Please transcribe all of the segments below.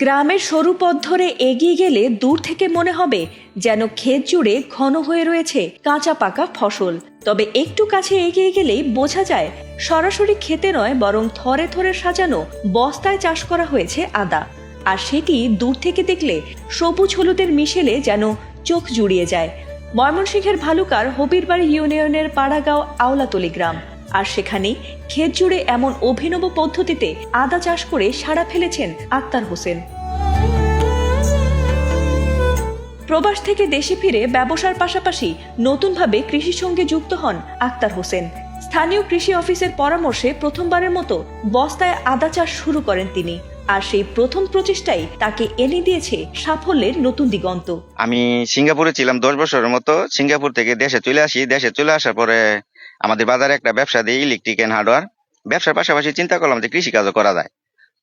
গ্রামের সরু পথ ধরে এগিয়ে গেলে দূর থেকে মনে হবে যেন ক্ষেত জুড়ে ঘন হয়ে রয়েছে কাঁচা পাকা ফসল। তবে একটু কাছে এগিয়ে গেলেই বোঝা যায়, সরাসরি খেতে নয়, বরং থরে থরে সাজানো বস্তায় চাষ করা হয়েছে আদা। আর সেটি দূর থেকে দেখলে সবুজ হলুদের মিশেলে যেন চোখ জুড়িয়ে যায়। ময়মনসিংহের ভালুকার হবিরবাড়ি ইউনিয়নের পাড়াগাঁও আওলাতলি গ্রাম। আর সেখানেই ক্ষেত জুড়ে এমন অভিনব পদ্ধতিতে আদা চাষ করে সাড়া ফেলেছেন আক্তার হোসেন। প্রবাস থেকে দেশে ফিরে ব্যবসার পাশাপাশি নতুনভাবে কৃষির সঙ্গে যুক্ত হন আক্তার হোসেন। স্থানীয় কৃষি অফিসের পরামর্শে প্রথমবারের মতো বস্তায় আদা চাষ শুরু করেন তিনি আর সেই প্রথম প্রচেষ্টাই তাকে এনে দিয়েছে সাফল্যের নতুন দিগন্ত। আমি সিঙ্গাপুরে ছিলাম দশ বছরের মতো, সিঙ্গাপুর থেকে দেশে চলে আসি। দেশে চলে আসার পরে আমাদের বাজারে একটা ব্যবসা দিয়ে ইলেকট্রিক এন্ড হার্ডওয়্যার ব্যবসার পাশাপাশি চিন্তা করলাম যে কৃষিকাজও করা যায়।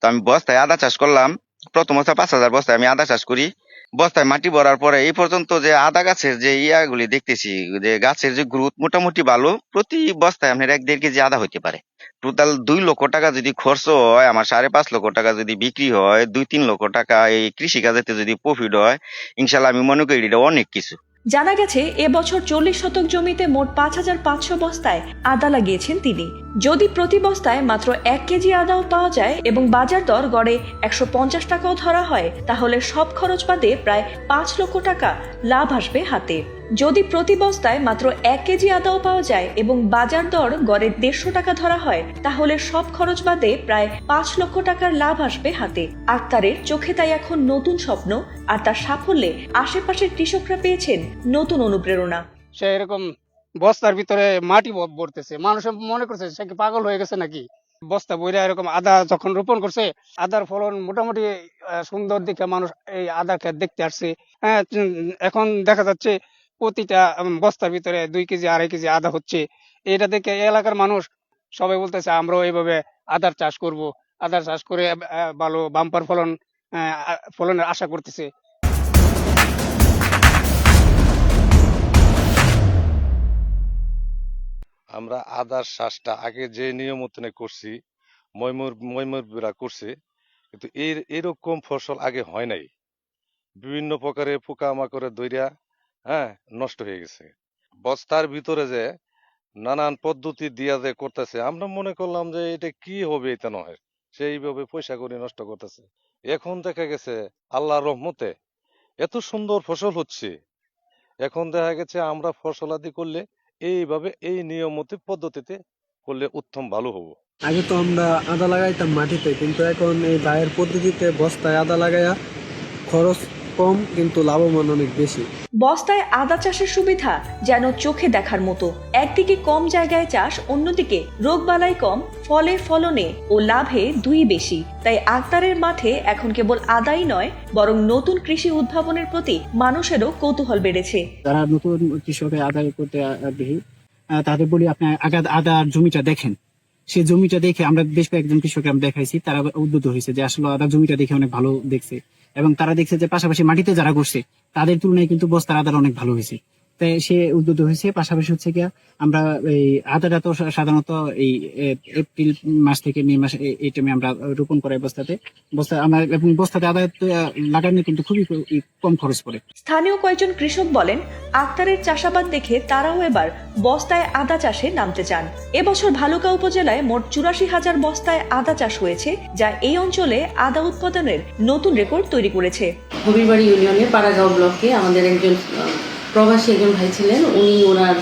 তো আমি বস্তায় আদা চাষ করলাম, প্রথম প্রথমত পাঁচ হাজার বস্তায় আমি আদা চাষ করি। বস্তায় মাটি ভরার পরে এই পর্যন্ত যে আদা গাছের যে ইয়াগুলি দেখতেছি, যে গাছের যে গ্রোথ মোটামুটি ভালো, প্রতি বস্তায় আপনার এক দেড় কেজি আদা হইতে পারে। টোটাল দুই লক্ষ টাকা যদি খরচ হয়, আমার সাড়ে পাঁচ লক্ষ টাকা যদি বিক্রি হয়, দুই তিন লক্ষ টাকা এই কৃষি কাজেতে যদি প্রফিট হয়, ইনশাল্লাহ আমি মনে করি এটা অনেক কিছু। জানা গেছে, এবছর চল্লিশ শতক জমিতে মোট পাঁচ হাজার পাঁচশো বস্তায় আদা লাগিয়েছেন তিনি। যদি প্রতি বস্তায় মাত্র এক কেজি আদাও পাওয়া যায় এবং বাজার দর গড়ে একশো পঞ্চাশ টাকাও ধরা হয়, তাহলে সব খরচ বাদে প্রায় পাঁচ লক্ষ টাকা লাভ আসবে হাতে। যদি প্রতি বস্তায় মাত্র এক কেজি আদাও পাওয়া যায় এবং বাজার দর গড়ে দেড়শো টাকা ধরা হয়, তাহলে সব খরচ বাদে প্রায় পাঁচ লক্ষ টাকার লাভ আসবে হাতে। আক্তারের চোখে তাই এখন নতুন স্বপ্ন, আর তার সাফল্যে আশেপাশের কৃষকরা পেয়েছেন নতুন অনুপ্রেরণা। সে এরকম বস্তার ভিতরে মাটি ভরতেছে। মানুষ মনে করছে, সে কি পাগল হয়ে গেছে নাকি? বস্তা বইরা এরকম আদা যখন রোপণ করছে, আদার ফলন মোটামুটি সুন্দর দিকে মানুষ এই আদা ক্ষেত দেখতে আসছে। হ্যাঁ এখন দেখা যাচ্ছে প্রতিটা বস্তার ভিতরে দুই কেজি, আড়াই কেজি আদা হচ্ছে। এটা দেখে এলাকার মানুষ সবাই বলতেছে, আমরাও এইভাবে আদার চাষ করব। আদার চাষ করে ভালো বাম্পার ফলন ফলনের আশা করতেছে। আমরা আদার শ্বাসটা আগে যে নিয়ম মতনে করছি, ময়মুর ময়মুররা করছে, কিন্তু এর, এরকম ফসল আগে হয় নাই। বিভিন্ন প্রকারে পোকামাকড়ে দইরা হ্যাঁ নষ্ট হয়ে গেছে। বস্তার ভিতরে যে নানান পদ্ধতি দিয়া যে করতেছে, আমরা মনে করলাম যে এটা কি হবে এটা নয়, সেইভাবে পয়সা করে নষ্ট করতেছে। এখন দেখা গেছে আল্লাহর রহমতে এত সুন্দর ফসল হচ্ছে। এখন দেখা গেছে আমরা ফসলাদি করলে এইভাবে এই নিয়মিত, পদ্ধতিতে করলে উত্তম ভালো হব। আগে তো আমরা আদা লাগাইতাম মাটিতে, কিন্তু এখন এই বায়ের পদ্ধতিতে বস্তায় আদা লাগাইয়া খরচ কম কিন্তু লাভবান অনেক বেশি। বস্তায় আদা চাষের সুবিধা যেন চোখে দেখার মতো। একদিকে কম জায়গায় চাষ অন্যদিকে রোগবালাই কম ফলে ফলনে ও লাভে দুই বেশি। তাই আক্তারের মাঠে এখন কেবল আদাই নয় বরং নতুন কৃষি উদ্ভাবনের প্রতি মানুষেরও কৌতূহল বেড়েছে। যারা নতুন কৃষকের আদায় করতে আগ্রহী তাদের বলি আপনি আগে আদার জমিটা দেখেন। সেই জমিটা দেখে আমরা বেশ কয়েকজন কৃষককে আমরা দেখাইছি তারা উদ্বুদ্ধ হয়েছে যে আসলে আদার জমিটা দেখে অনেক ভালো দেখছে। এবং তারা দেখছে যে পাশাপাশি মাটিতে যারা ঘুরছে, তাদের তুলনায় কিন্তু বস্তার আদার অনেক ভালো হয়েছে। তাই সে উদ্বুদ্ধ হয়েছে। পাশাপাশি হচ্ছে গিয়া আমরা এই আদাটা তো সাধারণত এই এপ্রিল মাস থেকে মে মাস এই- টাইমে আমরা রোপণ করাই বস্তাতে। বস্তা আমরা এবং বস্তাতে আদা লাগানো কিন্তু খুবই কম খরচ পড়ে। স্থানীয় কয়েকজন কৃষক বলেন আক্তারের চাষাবাদ দেখে তারাও এবার বস্তায় আদা চাষে নামতে চান। এবছর ভালুকা উপজেলায় মোট চুরাশি হাজার বস্তায় আদা চাষ হয়েছে যা এই অঞ্চলে আদা উৎপাদনের নতুন রেকর্ড তৈরি করেছে। হবিরবাড়ি ইউনিয়নে পাড়াগাঁও ব্লকে আমাদের একজন প্রবাসী একজন ভাই ছিলেন, উনি ওনার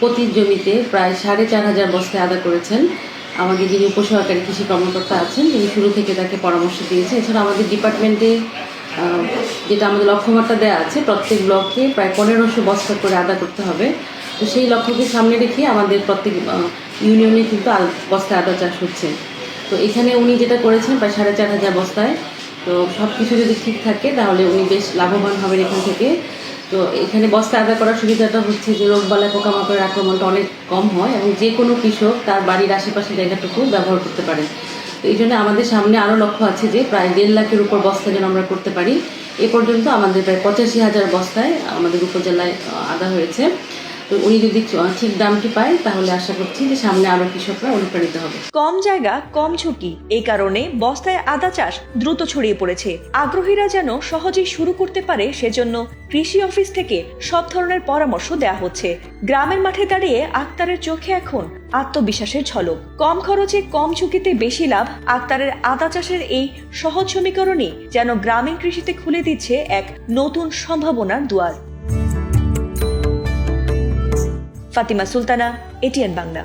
প্রতি জমিতে প্রায় সাড়ে চার হাজার বস্তায় আদা করেছেন। আমাদের যিনি উপসহকারী কৃষি কর্মকর্তা আছেন, তিনি শুরু থেকে তাকে পরামর্শ দিয়েছেন এছাড়া আমাদের ডিপার্টমেন্টে যেটা আমাদের লক্ষ্যমাত্রা দেওয়া আছে, প্রত্যেক ব্লকে প্রায় পনেরোশো বস্তা করে আদা করতে হবে। তো সেই লক্ষ্যকে সামনে রেখে আমাদের প্রত্যেক ইউনিয়নে কিন্তু বস্তায় আদা চাষ হচ্ছে। তো এখানে উনি যেটা করেছেন, প্রায় সাড়ে চার হাজার বস্তায়। তো সব কিছু যদি ঠিক থাকে, তাহলে উনি বেশ লাভবান হবেন এখান থেকে। তো এখানে বস্তা আদায় করার সুবিধাটা হচ্ছে যে রোগবালাই, পোকামাকড়ের আক্রমণটা অনেক কম হয় এবং যে কোনো কৃষক তার বাড়ির আশেপাশে জায়গাটুকু ব্যবহার করতে পারেন তো এই জন্য আমাদের সামনে আরও লক্ষ্য আছে যে প্রায় দেড় লাখের উপর বস্তা যেন আমরা করতে পারি। এ পর্যন্ত আমাদের প্রায় পঁচাশি হাজার বস্তায় আমাদের উপজেলায় আদা হয়েছে। তো উনি যদি ঠিক দামটি পায়, তাহলে আশা করছি যে সামনে আরও কৃষকরা অনুপ্রাণিত হবে। কম জায়গা, কম ঝুঁকি। এই কারণে বস্তায় আদা চাষ দ্রুত ছড়িয়ে পড়েছে। আগ্রহীরা যেন সহজেই শুরু করতে পারে, সেজন্য কৃষি অফিস থেকে সব ধরনের পরামর্শ দেওয়া হচ্ছে। গ্রামের মাঠে দাঁড়িয়ে আক্তারের চোখে এখন আত্মবিশ্বাসের ঝলক। কম খরচে, কম ঝুঁকিতে বেশি লাভ আক্তারের আদা চাষের এই সহজ সমীকরণই যেন গ্রামীণ কৃষিতে খুলে দিচ্ছে এক নতুন সম্ভাবনার দুয়ার। ফাতিমা সুলতানা এটিএন বাংলা